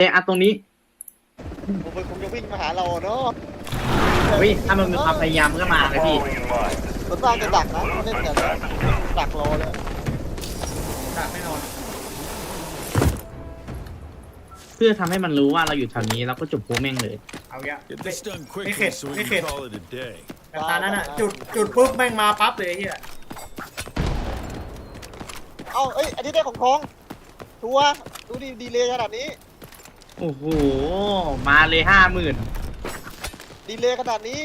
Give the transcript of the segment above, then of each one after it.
เอะอะตรงนี้ผมมันคงจะวิ่งมาหาเราเนาะเฮ้ยถ้ามันมีความพยายามมันก็มาเลยพี่ Following in line. มันสร้างจะดักนะมันเล่นแต่ดักรอเลยดักแน่นอนเพื่อทำให้มันรู้ว่าเราอยู่แถวนี้เราก็จุบโพแม่งเลย เอาเยอะ Get this done Hey, quickly kid. so we Hey, can kid. call it a day. แบบตานั้นอะ จุดจุดปุ๊บแม่งมาปั๊บเลยไอ้เฮียเอ้าเอ้ยอันนี้ได้ของทองทัวร์ดูดีดีเลยขนาดนี้ โอ้โห มาเลยห้าหมื่นดีเลยขนาดนี้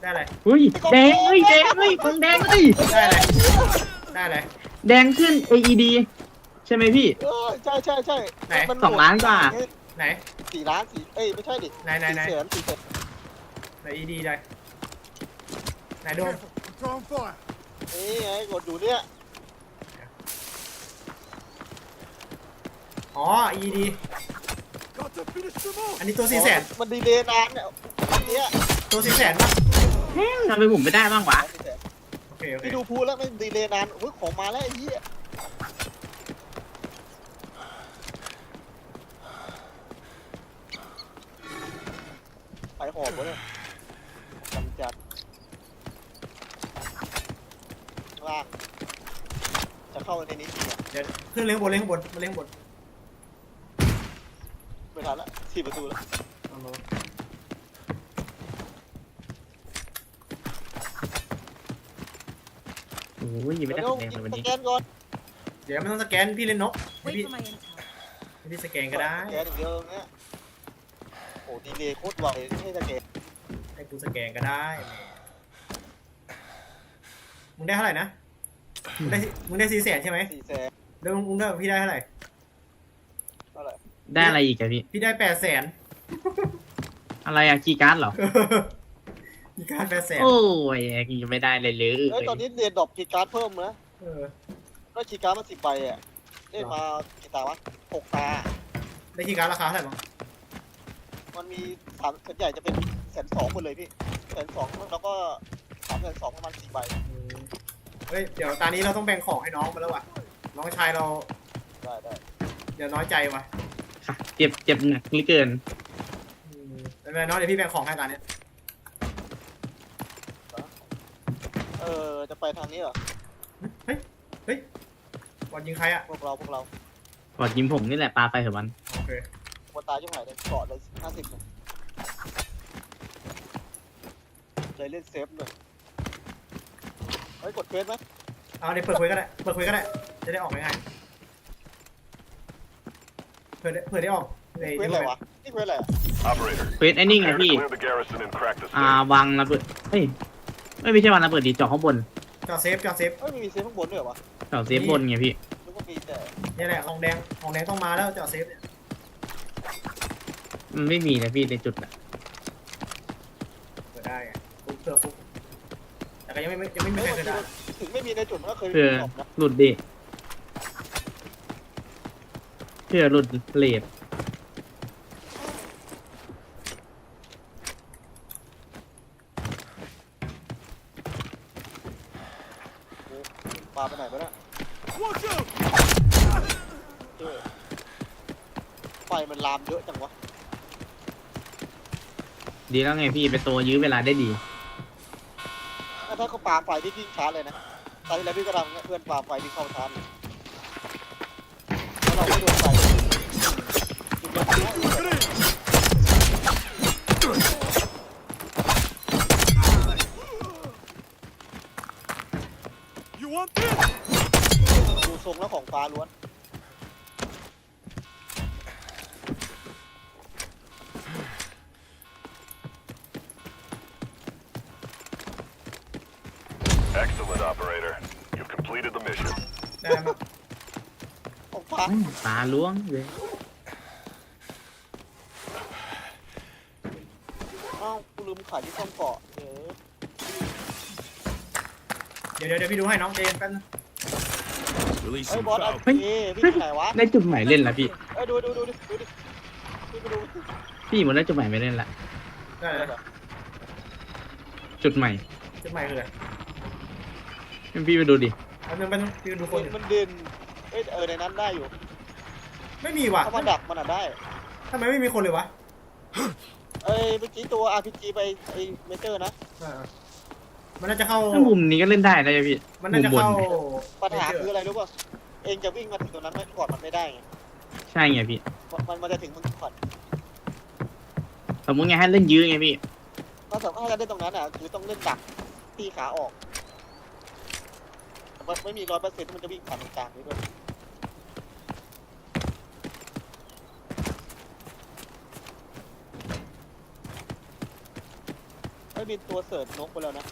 ได้อะไรเฮ้ยแดงเฮ้ยแดงเฮ้ยฟังแดงเลยได้อะไรได้อะไรแดงขึ้น AED ใช่ไหมพี่ เออใช่ใช่ใช่ไหน มัสองล้านกว่า ไหน สี่ล้านสี่เอ้ยไม่ใช่ดิไหนไหนไหน สี่แสนสี่แสนไหนอีดีได้ไหนโดม Throwing fire. นี่ไงกดอยู่เนี่ยอ๋ออีดี Got to finish them off. อันนี้ตัวสี่แสนมันดีเลยนานเนี่ยอันเนี้ยตัวสี่แสนปะแม่งทำไมผมไม่ได้บ้างวะสี่แสนโอเคโอเคพี่ดูพูดแล้วไม่ดีเลยนานโอ้ยของมาแล้วไอ้เหี้ยไปหอบวะเนี่ยกำจัดล่างจะเข้าในนี้จริงอะเดี๋ยวขึ้นเลี้ยงบนเลี้ยงบนมาเลี้ยงบนไม่ ทันละสี่ประตูแล้วเอามาโอ้ยยังไม่ได้เดี๋ยวคะแนนเลยวันสนี้แกนก่อนเดี๋ยวไม่ต้องสแกนพี่เล่นนกให้ Wait พี่ for my intel. ให้พี่สแกนก็ได้สแกนอย่างเดียวเนี่ยโอ้ดีเลยโคตรไวให้สแกนให้กูสแกนก็ได้มึงได้เท่าไหร่นะมึงได้มึงได้สี่แสนใช่ไหมสี่แสนแล้วมึงได้พี่ได้เท่าไหร่เท่า ไหร่ได้อะไรอีกอะพี่ พี่ได้แปดแสนอะไรอะคีย์การ์ดเหรอ มีการแปดแสนโอ้ยยังไม่ได้เลยเลยเอ้ยตอนนี้เรียนดรอปคีย์การ์ดเพิ่มนะเออ ก็คีย์การ์ดมาสิบใบอะเล่นมากี่ตาวะหกตา ได้คีย์การ์ดราคาเท่าไหร่บ้างมันมีสามส่วนใหญ่จะเป็นแสนสองหมดเลยพี่แสนสองแล้วก็สามแสนสองประมาณสี่ใบอืมเฮ้ย เดี๋ยวตอนนี้เราต้องแบ่งของให้น้องมาแล้วว่ะ น้องชายเราได้ได้เดี๋ยวน้อยใจว่ะ ค่ะ เจ็บเจ็บหนักเหลือเกินอืมไม่เป็นไรน้องเดี๋ยวพี่แบ่งของให้ตอนนี้เออ จะไปทางนี้เหรอบอลยิงใครอะ พวกเรา พวกเรากอดยิมผมนี่แหละปลาไปเถอะวัน โอเคคนตายยุ่งหายเลยเกาะเลยห้าสิบเลยเลยเล่นเซฟเลยเฮ้ย กดเฟสไหมเอาเดี๋ยวเปิดคุยก็ได้ เปิดคุยก็ได้ จะได้ออกง่ายๆ เผื่อได้เผื่อได้ออกในเฟสอะไรวะนี่เฟสอะไรอะ Operator, เควสไอ้นี่ไง prepare to พี่ clear the garrison and crack the อ่า safe. วางระเบิดเฮ้ยไม่ไม่ใช่วางระเบิดดีเจาะข้างบนจอดเซฟจอดเซฟเอ้ยมีเซฟข้างบนด้วยเหรอวะเจาะเซฟบนไงพี่นึกว่ามีแต่นี่แหละของแดงของแดงต้องมาแล้วจอดเซฟเนี่ยมันไม่มีนะพี่ในจุดน่ะเผื่อได้ไงฟุกเผื่อฟุกแต่ก็ยังไม่ยังไม่มีเอ้ใครยเคยได้ถึงไม่มีในจุดมันก็เคยเพื่อตอบนะหลุดดิ เพื่อหลุดเลดปลาไปไหนไปเนี่ย Watch out! เออไฟมันลามเยอะจังวะ ดีแล้วไงพี่เป็นตัวยื้อเวลาได้ดี ถ้าถ้าเขาปาไฟที่วิ่งช้าเลยนะตอนที่แล้วพี่ก็ทำเนี่ยเพื่อนปาไฟที่เข้าช้าเลย You want this? ดูทรงแล้วของฟ้าล้วน ของฟ้าปลาล้วงเลยเอ้ากูลืมขายที่ซ่อมเกาะเออเดี๋ยวเดี๋ยวเดี๋ยวพี่ดูให้น้องเจนกันง Release เฮ้ย some บอสเอา foul. เอ้พี่ที่ไหนวะได้จุดใหม่เล่นละพี่ เอ้ยดูดูดูดิดูดิพี่ไปดูพี่หมดได้จุดใหม่ไม่เล่นละ ได้เลยจุดใหม่จุดใหม่คืออะไรพี่ไปดูดิอันนึงเป็นพี่ดูคนอยู่มันเด่น เอ้ยเออในนั้นได้อยู่ไม่มีว่ะถ้ามันดักมันอะได้ ทำไมไม่มีคนเลยวะเอ้ยเมื่อกี้ตัว RPG ไปไอ้เมเจอร์นะอ่ามันน่าจะเข้า ถ้ามุมนี้ก็เล่นได้นะพี่มันน่าจะมุมบนเข้าปัญหาคืออะไรรู้ป่ะเองจะวิ่งมาถึงตรงนั้นไม่ก่อนมันไม่ได้ไงใช่ไงพี่ มันมันจะถึงมึงก่อนสมมติไงให้เล่นยื้อไงพี่ ถ้าสมมติถ้าจะเล่นตรงนั้นอะคือต้องเล่นดักตีขาออกมันไม่มีร้อยเปอร์เซ็นต์มันจะวิ่งผ่านตรงกลางนี้ด้วย ไม่มีตัวเสิร์ชนกไปแล้วนะ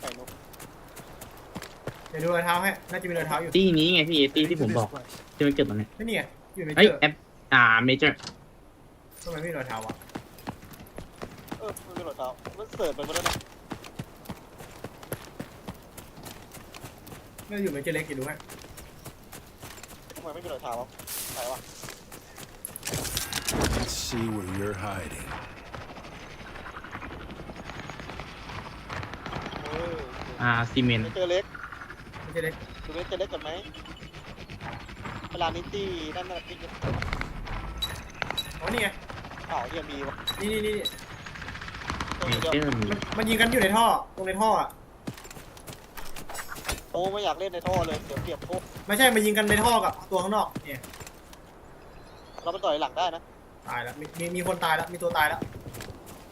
ไก่นกเดี๋ยวดูรอยเท้าให้ น่าจะมีรอยเท้าอยู่ ตีนี้ไงพี่ตีที่ผมบอกที่มันเกิดตรงเนี้ยไม่นี่ไงอยู่ในเฮ้ยเจอแอปอ่าเมเจอร์ทำไมไม่มีรอยเท้าวะเออมันมีรอยเท้ามันเสิร์ชไปหมดแล้วนะไม่อยู่ในเจอเล็กอยู่ดูให้ทำไมไม่มีรอยเท้าวะไหนวะ Let's see where you're hiding. เอ ออ่าซีเมนไม่เจอเล็กไม่เจอเล็กดูไม่เจอเล็กก่อนไหมเวลานิตี้นั่นน่ะพี่อ๋อนี่ไงข่าวเฮียมีวะนี่นี่นี่เอเมอเดี๋ยวเจอร์มีมันมันยิงกันอยู่ในท่อตรงในท่ออะโอ้ไม่อยากเล่นในท่อเลยเสียเปรียบโอ้ไม่ใช่มันยิงกันในท่อกับตัวข้างนอกเนี่ยเราไปต่อยหลังได้นะตายแล้วมีมีมีคนตายแล้วมีตัวตายแล้ว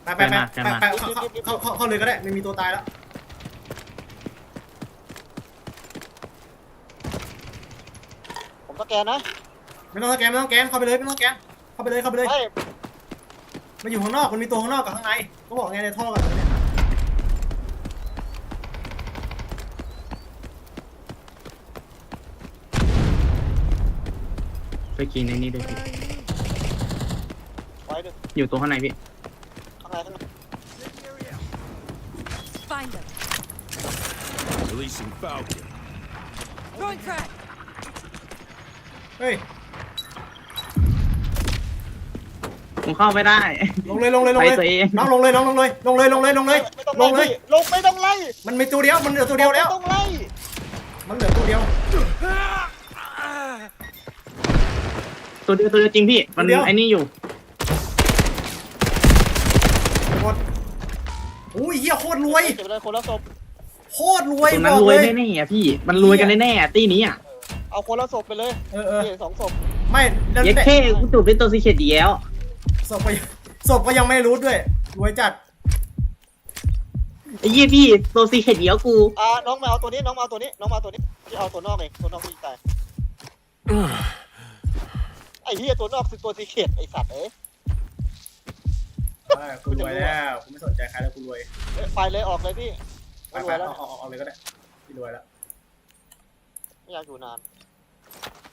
ไปไปไปไปไปเข้าเข้าเข้าเข้าเลยก็ได้ไม่มีตัวตายแล้ว ผม สแกนนะไม่ต้องสแกนไม่ต้องแกนเข้าไปเลยไม่ต้องแกนเข้าไปเลยเข้าไปเลย ไม่มันอยู่ข้างนอกมันมีตัวข้างนอกกับข้างในก็บอกไงในท่อกับเนี่ยไปกินในนี้ด้วยพี่ไว้ดึงอยู่ตรงข้างในพี่ข้างในข้างใน Find them. Releasing Falcon. Throwing crack. เฮ้ย ผมเข้าไม่ได้ ลงเลยลงเลยลงเลยไปตัวเองน้องลงเลยน้องลงเลย ลงเลยลงเลยลงเลย ไม่ต้องลไล่งเลย พี่ลงไม่ต้องไล่มันมีตัวเดียว มันเหลือตัวเดียวแล้ว ไม่ต้องไล่มันเหลือตัวเดียว ตัวเดียวตัวเดียวจริงพี่ มันตัวเดียว ไอ้นี่อยู่ หมดอุ้ยเฮียโคตรรวย เก็บไปเลยคนละศพโคตรรวยตรงบนั้นอกรวเลยยแน่ๆอะพี่ มันรวยกันแน่ๆอะตีนี้อะ เอาคนละศพไปเลยเออเออนี่สองศพไม่แล้วเย็ดแต่เท่กูจูบเป็นตัวซีเคดดีแล้วศพก็ยังศพก็ยังไม่รู้ด้วยรวยจัดไอ้ยี่พี่ตัวซีเคดเดียวกูอ่าน้องมาเอาตัวนี้น้องมาเอาตัวนี้น้องมาเอาตัวนี้ที่เอาตัวนอกเองตัวนอกที่ตายไอ้เหี้ยตัวนอกคือตัวสีเขียดไอ้สัตว์เอ้ยเออกูรวยแล้วกูไม่สนใจใครแล้วกูรวยเอ้ยไปเลยออกเลยพี่ไปไม่รไปวยแล้วเอาเอาเอาเลยก็ได้พี่รวยแล้วไม่อยากอยู่นานเ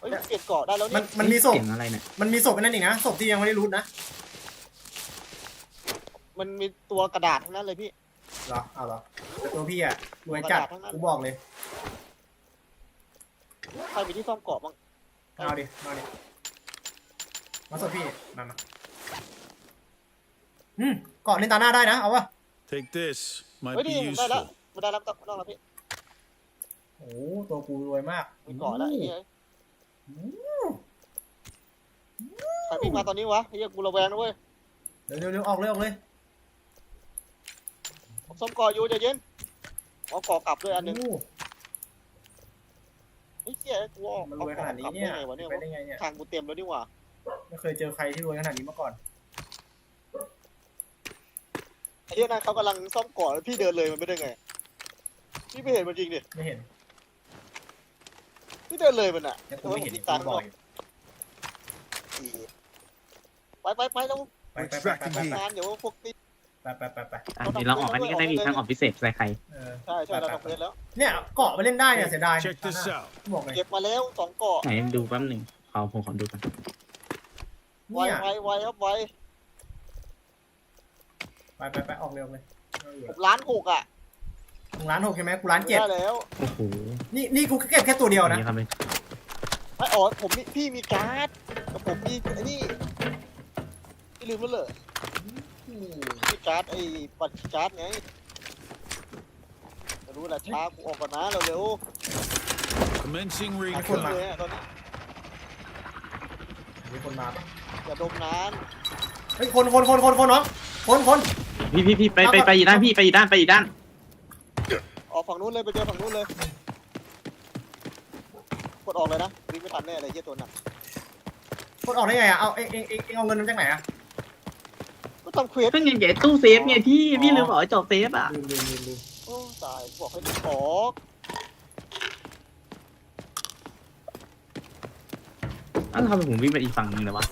ฮ้ยเปลี่ยนเกาะได้แล้วมันี่นมันมีศพเสียงอะไรเนี่ยมันมีศพไอ้นั่นอีกนะศพที่ยังไม่ได้รูดนะมันมีตัวกระดาษทั้งนั้นเลยพี่ เหรอเอาเหรอแต่ตัวพี่อะรวยจัดกูบอกเลยใครมีที่ซ่อมเกาะบ้างเอาดิมาดิมาศพพี่มามาอืมเกาะเล่นตาหน้าได้นะเอาวะ Take this. Might เฮ้ย be นี่ผมได้แล้ว useful. ไม่ได้แล้วต้องต้องแล้วพี่โอ้ตัวกูรวยมากมีเกาะแล้วไอ้เหี้ยอืม ใครวิ่งมาตอนนี้วะไอ้เหี้ยกูระแวงนะเว้ยเร็วเร็วเร็วออกเลยออกเลยผมซ่อมเกาะอยู่ใจเย็นเอาเกาะกลับด้วยอันหนึงโอ้ไอ้เหี้ยกูออกมันรวยขนาดนี้กลับเนี่ยได้ไงวะเนี่ยไปได้ไงเนี่ยทางกูเต็มแล้วนี่หว่าไม่เคยเจอใครที่รวยขนาดนี้มาก่อนไอ้เหี้ยนั่นเขากำลังซ่อมเกาะแล้วพี่เดินเลยมันไม่ได้ไงพี่ไม่เห็นมันจริงดิไม่เห็น พี่เดินเลยมันอะแต่กูไม่เห็นติอีดกตามกูบบออกกอยู่ไปไปไปแล้วไปไปไปไปไปงานเดี๋ยวพวกตีไปไปไปไปอะเดี๋ยวเราออกอันนี้ก็ได้พี่ทางออกพิเศษใส่ใครเออใช่ใช่เราต้องเล่นแล้ว เนี่ยเกาะไปเล่นได้เนี่ยเสียดาย Check this out. บอกเลยเก็บมาแล้วสองเกาะไหนดูแป๊บหนึ่งขอผมขอดูกันไวเนี่ยไวไวครับไวไปไปไปออกเร็วเลยผมล้านหกอะ มึงร้านหกใช่ไหมกูร้านเจ็ดได้แล้วโอ้โหนี่นี่กูเก็บแค่ตัวเดียวนะนี่ครับเลยไม่อ๋อผมมีพี่มีการ์ดแต่ผมมีไอ้นี่พี่ลืมแล้วเหรอมีการ์ดไอ้บัตรการ์ดไงไม่รู้แหละช้ากูออกก่อนนะเร็ว Commencing ๆไอ้คนขึ้นมาเลยอะตอนนี้มีคนมาปะอย่าดมนานเฮ้ยคนคนคนคนคนน้องคนคนพี่พี่พี่ไปไปไปอีกด้านพี่ไปอีกด้านไปอีกด้านออก ฝั่งนู้นเลยไปเจอฝั่งนู้นเลย กดออกเลยนะวิ่งไม่ทันแน่เลยเฮียตัวหนักคนออกได้ไงอะ เอาเองเองเองเองเอาเงินมาจากไหนอะก็ทำเควสเพิ่งยังเก็บตู้เซฟไงพี่ พี่ลืมบอกให้จบเซฟอะ ลืมลืมลืมลืมโอ้ตายบอกให้ออกแล้วทำไมผมวิ่งไปอีกฝั่งนึงเลยวะ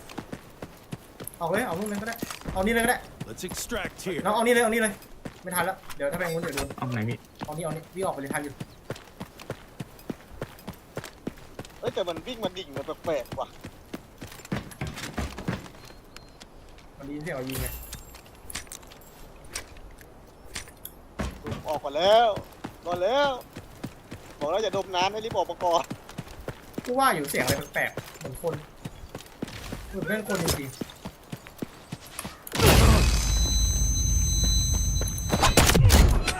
เอาเลย เอานู่นเลยก็ได้ เอานี่เลยก็ได้ Let's extract here. น้องเอานี่เลย เอานี่เลย ไม่ทันแล้ว เดี๋ยวถ้าแบงค์นู้นเดี๋ยวโดนเอาไหนพี่เอานี่เอานี่วิ่งออกไปเลยทันอยู่เอ้ยแต่มันวิ่งมันดิ่งมันแปลกๆว่ะมันไดีเสียงเรายิงไงออกก่อนแล้วก่อนแล้ว บอกแล้วอย่าดมน้ำให้รีบออกมาก่อนกูว่าอยู่เสียงอะไรแปลกๆเหมือนคนเหมือนเพื่อนคนจริง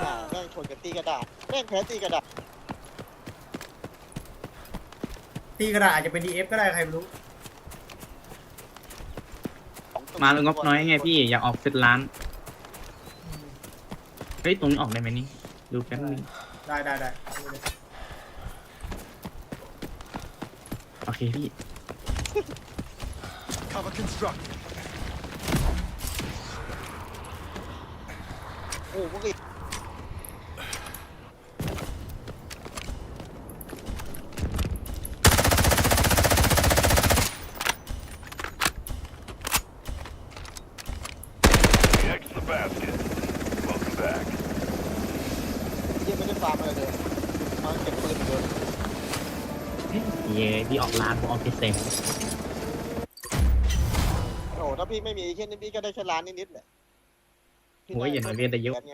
อ่าแม่งช นกันตีกระดาษแม่งแพ้ตีกระดาษๆตีกระดาษอาจจะเป็น DF ก็ได้ใครไม่รู้ของตัวมาเป็นงบน้อยไงพี่อยากออกเซตร้าน เฮ้ยตรงนี้ออกได้ไหมนี่ ดูแป๊บนึงได้ได้ได้เอาเลยโอเคพี่ Cover constructed. โอ้พวกนี้ The X the basket. Welcome back. เหี้ยังไม่ได้ฟาร์มอะไรเลยมาเก็บปืนเดินเย่พี่ออกร้านผมออกเซฟโอ้ถ้าพี่ไม่มีไอ้เช่นนี้พี่ก็ได้แค่ล้านนิดๆแหละโอ้ยอย่างน้อยเรียนได้เยอะ ไง